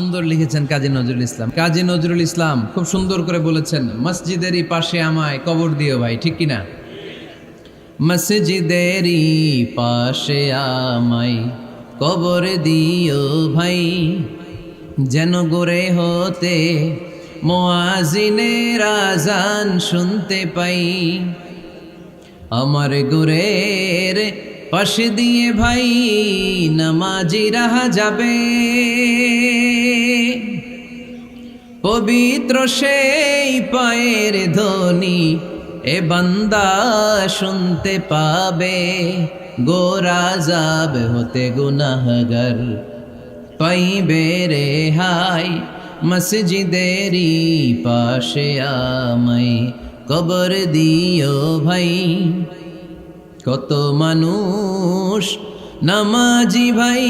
সুন্দর লিখেছেন কাজী নজরুল ইসলাম। কাজী নজরুল ইসলাম খুব সুন্দর করে বলেছেন, মসজিদেরই পাশে আমায় কবর দিও ভাই, ঠিক কিনা? মসজিদেরই পাশে আমায় কবর দিও ভাই, যেন গোরে হতে মোয়াজিনের আজান শুনতে পাই। আমার গোরের পাশে দিয়ে ভাই, নামাজি রাহা যাবে। পবিত্র সেই পায়ের ধ্বনি, এ বান্দা শুনতে পাবে, গোরা যাব হতে গুনাহগার। পাইবে রে হাই মসজিদেরই পাশে আমায়, কবর দিও ভাই। কত মানুষ নামাজি ভাই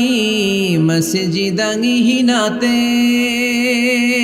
মসজিদাঙ্গিহীনাতে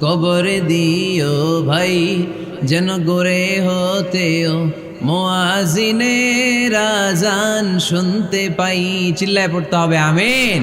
কবর দিও ভাই যেন গোরে হতেও মোয়াজিনে রাজান শুনতে পাই। চিল্লায় পড়তে হবে আমিন।